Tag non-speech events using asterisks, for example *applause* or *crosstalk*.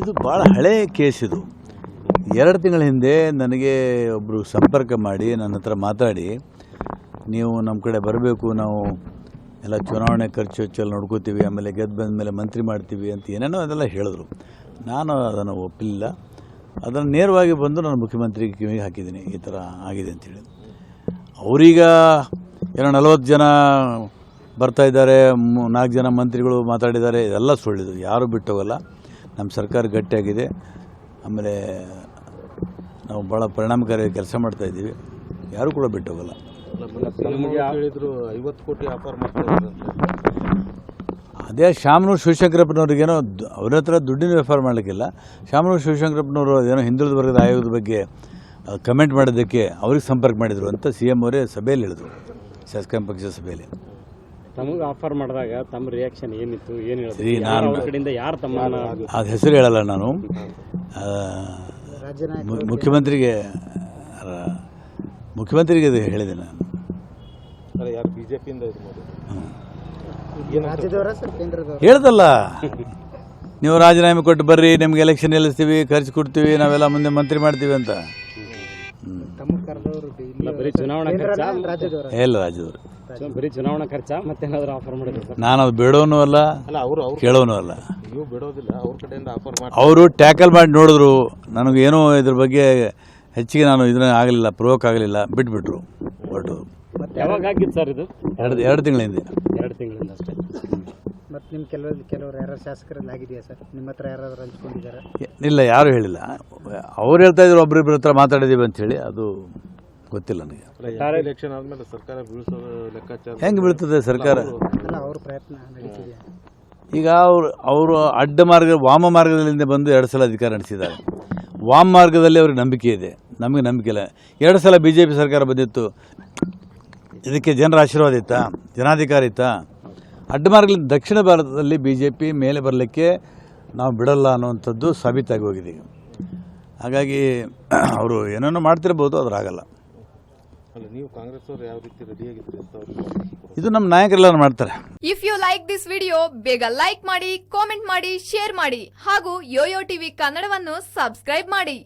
ಇದು ಭಾಳ ಹಳೆಯ ಕೇಸ್ ಇದು. ಎರಡು ತಿಂಗಳ ಹಿಂದೆ ನನಗೆ ಒಬ್ಬರು ಸಂಪರ್ಕ ಮಾಡಿ, ನನ್ನ ಹತ್ರ ಮಾತಾಡಿ, ನೀವು ನಮ್ಮ ಕಡೆ ಬರಬೇಕು, ನಾವು ಎಲ್ಲ ಚುನಾವಣೆ ಖರ್ಚು ವೆಚ್ಚಲ್ಲಿ ನೋಡ್ಕೋತೀವಿ, ಆಮೇಲೆ ಗೆದ್ದು ಬಂದ ಮೇಲೆ ಮಂತ್ರಿ ಮಾಡ್ತೀವಿ ಅಂತ ಏನೇನೋ ಅದೆಲ್ಲ ಹೇಳಿದ್ರು. ನಾನು ಅದನ್ನು ಒಪ್ಪಿಲ್ಲ ಅದನ್ನು ನೇರವಾಗಿ ಬಂದು ನಾನು ಮುಖ್ಯಮಂತ್ರಿ ಕಿವಿಗೆ ಹಾಕಿದ್ದೀನಿ, ಈ ಥರ ಆಗಿದೆ ಅಂತೇಳಿ ಅವರೀಗ ಏನೋ ನಲವತ್ತು ಜನ ಬರ್ತಾ ಇದ್ದಾರೆ ನಾಲ್ಕು ಜನ ಮಂತ್ರಿಗಳು ಮಾತಾಡಿದ್ದಾರೆ, ಇದೆಲ್ಲ ಸುಳ್ಳಿದು ಯಾರೂ ಬಿಟ್ಟೋಗಲ್ಲ ನಮ್ಮ ಸರ್ಕಾರ ಗಟ್ಟಿಯಾಗಿದೆ. ಆಮೇಲೆ ನಾವು ಭಾಳ ಪರಿಣಾಮಕಾರಿ ಕೆಲಸ ಮಾಡ್ತಾ ಇದ್ದೀವಿ. ಯಾರೂ ಕೂಡ ಬಿಟ್ಟು ಹೋಗಲ್ಲ. ಅದೇ ಶಾಮನೂರು ಶಿವಶಂಕರಪ್ಪನವ್ರಿಗೇನೋ ಅವ್ರ ಹತ್ರ ದುಡ್ಡಿನ ವ್ಯಾಪಾರ ಮಾಡಲಿಕ್ಕಿಲ್ಲ. ಶಾಮನೂರು ಶಿವಶಂಕರಪ್ಪನವರು ಏನೋ ಹಿಂದುಳಿದ ವರ್ಗದ ಆಯೋಗದ ಬಗ್ಗೆ ಕಮೆಂಟ್ ಮಾಡೋದಕ್ಕೆ ಅವ್ರಿಗೆ ಸಂಪರ್ಕ ಮಾಡಿದರು ಅಂತ ಸಿ ಎಂ ಅವರೇ ಸಭೆಯಲ್ಲಿ ಹೇಳಿದರು. ಶಾಸಕಾಂಗ ಪಕ್ಷದ ಸಭೆಯಲ್ಲಿ. ತಮಗೆ ಆಫರ್ ಮಾಡಿದಾಗ ತಮ್ಮ ರಿಯಾಕ್ಷನ್ ಏನಿತ್ತು ಏನು ಸರಿ, ಹೇಳಿದ್ರು ನಾನು- ಅವ್ರ ಕಡೆಯಿಂದ ಯಾರು ತಮ್ಮನ್ನ ಅದು ಹೆಸರು ಹೇಳಲ್ಲ ನಾನು. ಆ, ಮು- ಮುಖ್ಯಮಂತ್ರಿಗೆ ಮುಖ್ಯಮಂತ್ರಿಗೆ ಇದು ಹೇಳಿದೆ ನಾನು. ಯಾರು ಬಿಜೆಪಿಯಿಂದ ಇದು ಮಾಡಿದ್ರು ರಾಜ್ಯದವರ ಸರ್ ಕೇಂದ್ರದವರ? ಹೇಳ್ದಲ್ಲ. ನೀವು ರಾಜೀನಾಮೆ ಕೊಟ್ಟು ಬರ್ರಿ ನಿಮ್ಗೆ ಎಲೆಕ್ಷನ್ ಎಲ್ಲಿಸ್ತೀವಿ ಖರ್ಚು ಕೊಡ್ತೀವಿ ನಾವೆಲ್ಲ ಮುಂದೆ ಮಂತ್ರಿ ಮಾಡ್ತೀವಿ ಅಂತ. ಹ್ಮ್. ತಮ್ಮ ಕರೆದವರು ಇಲ್ಲಿ ಬರೀ ಚುನಾವಣಾ ಖರ್ಚಾ? ರಾಜ್ಯದವರ? ಎಲ್ಲ ರಾಜ್ಯದವರು. ಬರೀ ಚುನಾವಣಾ ಖರ್ಚ? ಮತ್ತೇನಾದ್ರೂ ಆಫರ್ ಮಾಡಿದ್ರು ಸರ್? ನಾನು ಅದು ಬೇಡೋನು ಅಲ್ಲ ಅಲ್ಲ ಅವರು ಕೇಳೋನು ಅಲ್ಲ. ನೀವು ಬಿಡೋದಿಲ್ಲ ಅವ್ರ ಕಡೆಯಿಂದ ಆಫರ್ ಮಾಡಿ ಅವರು ಟ್ಯಾಕಲ್ ಮಾಡಿ ನೋಡಿದ್ರು ನನಗೇನೋ ಇದ್ರ ಬಗ್ಗೆ ಹೆಚ್ಚಿಗೆ ನಾನು ಇದನ್ನ ಆಗಲಿಲ್ಲ ಪ್ರೋಕ್ ಆಗಲಿಲ್ಲ ಬಿಟ್ಬಿಟ್ರು ಹೊರಟು ಯಾವಾಗ ಆಗಿತ್ತು ಸರ್ ಇದು? ಎರಡು ಎರಡು ತಿಂಗಳ ಹಿಂದೆ ಎರಡು ತಿಂಗಳಿಂದ ಅಷ್ಟೇ. ಮತ್ತು ನಿಮ್ಮ ಕೆಲವರು ಕೆಲವರು ಯಾರು ಶಾಸಕರಲ್ಲಿ ಆಗಿದೆಯಾ ಸರ್? ನಿಮ್ಮ ಹತ್ರ ಯಾರಾದ್ರೂ ಹಂಚ್ಕೊಂಡಿದ್ದಾರೆ? ಇಲ್ಲ ಯಾರು ಹೇಳಿಲ್ಲ. ಅವ್ರು ಹೇಳ್ತಾ ಇದ್ರು ಒಬ್ರಿಬ್ರ ಹತ್ರ ಮಾತಾಡಿದೀವಿ ಅಂತ ಹೇಳಿ ಅದು ಗೊತ್ತಿಲ್ಲ ನನಗೆ. ಎಲೆಕ್ಷನ್ ಆದ್ಮೇಲೆ ಸರ್ಕಾರ ಬೀಳಿಸೋದು ಲೆಕ್ಕಾಚಾರ. ಹೆಂಗೆ ಬೀಳ್ತದೆ ಸರ್ಕಾರ? ಈಗ ಅವರು ಅವರು ಅಡ್ಡ ಮಾರ್ಗ ವಾಮ ಮಾರ್ಗದಿಂದ ಬಂದು ಎರಡು ಸಲ ಅಧಿಕಾರ ನಡೆಸಿದ್ದಾರೆ. ವಾಮ ಮಾರ್ಗದಲ್ಲಿ ಅವ್ರಿಗೆ ನಂಬಿಕೆ ಇದೆ. ನಮಗೆ ನಂಬಿಕೆ ಇಲ್ಲ. ಎರಡು ಸಲ ಬಿ ಜೆ ಪಿ ಸರ್ಕಾರ ಬಂದಿತ್ತು. ಇದಕ್ಕೆ ಜನರ ಆಶೀರ್ವಾದ ಇತ್ತಾ? ಜನಾಧಿಕಾರ ಇತ್ತಾ? ಅಡ್ಡ ಮಾರ್ಗದಿಂದ ದಕ್ಷಿಣ ಭಾರತದಲ್ಲಿ ಬಿ ಜೆ ಪಿ ಮೇಲೆ ಬರಲಿಕ್ಕೆ ನಾವು ಬಿಡಲ್ಲ ಅನ್ನುವಂಥದ್ದು ಸಾಬೀತಾಗಿ ಹೋಗಿದೆ. ಹಾಗಾಗಿ *clears throat* ಅವರು ಏನೇನೋ ಮಾಡ್ತಿರ್ಬೋದು ಅದರಾಗಲ್ಲ. ನೀವು ಕಾಂಗ್ರೆಸ್ ಅವ್ರು ಯಾವ ರೀತಿ ಅಂತ ಅವ್ರು ಇದು ನಮ್ಮ ನಾಯಕರೆಲ್ಲ ಮಾಡ್ತಾರೆ. If you like this video ಬೇಗ ಲೈಕ್ ಮಾಡಿ ಕಾಮೆಂಟ್ ಮಾಡಿ ಶೇರ್ ಮಾಡಿ ಹಾಗೂ ಯೋಯೋ ಟಿವಿ ಕನ್ನಡವನ್ನು ಸಬ್ಸ್ಕ್ರೈಬ್ ಮಾಡಿ.